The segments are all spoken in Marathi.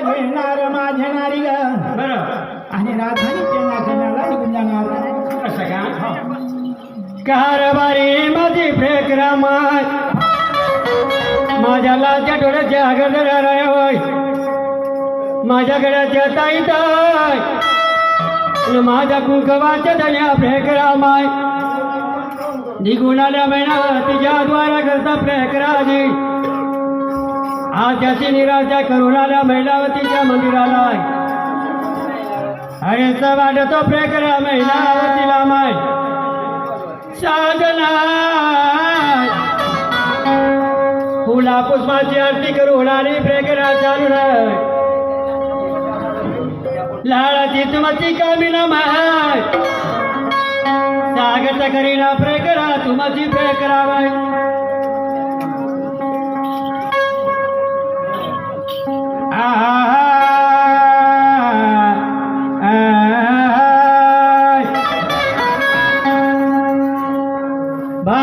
भोजन घेणार माझ्या नारी ग आणि राधानी त्यांना निघून जाणार असं का? कारभारी माझी रामाय. माझ्या लालच्या होय. माझ्या ताई आणि माझ्या कुंकवाच्या धन्या फेकरामाय निघून आल्या महिना तिच्या द्वारा करता फेकराजी आज निराशा करून आल्या महिलावतीच्या मंदिराला अरे वाटतो फेकरा महिलावतीला माय. साधना. फुला पुष्पाची आरती करून आणि प्रेकरा चालू लाळाची तुमची कामिना माय. सागत करीना प्रेकरा तुमची प्रेकरा माय.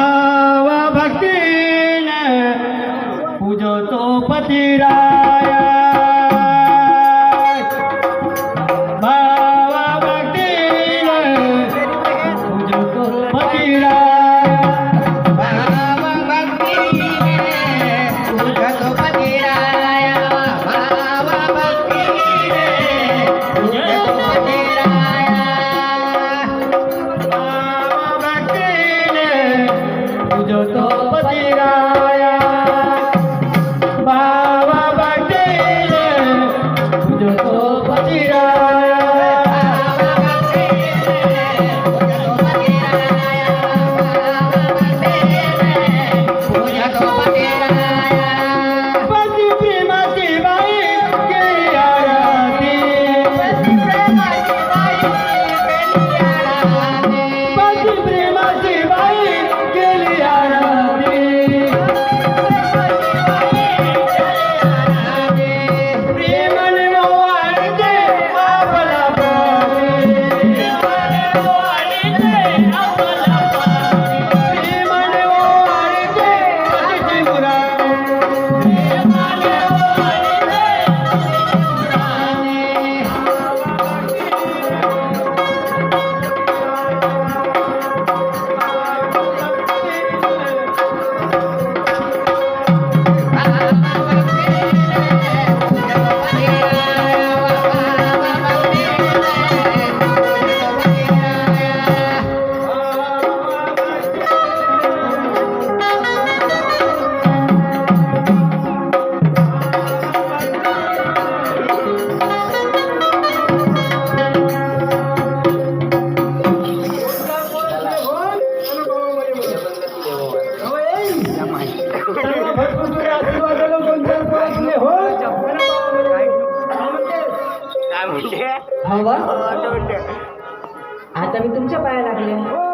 भी न तो पतिरा आता मी तुमच्या पाया लागले.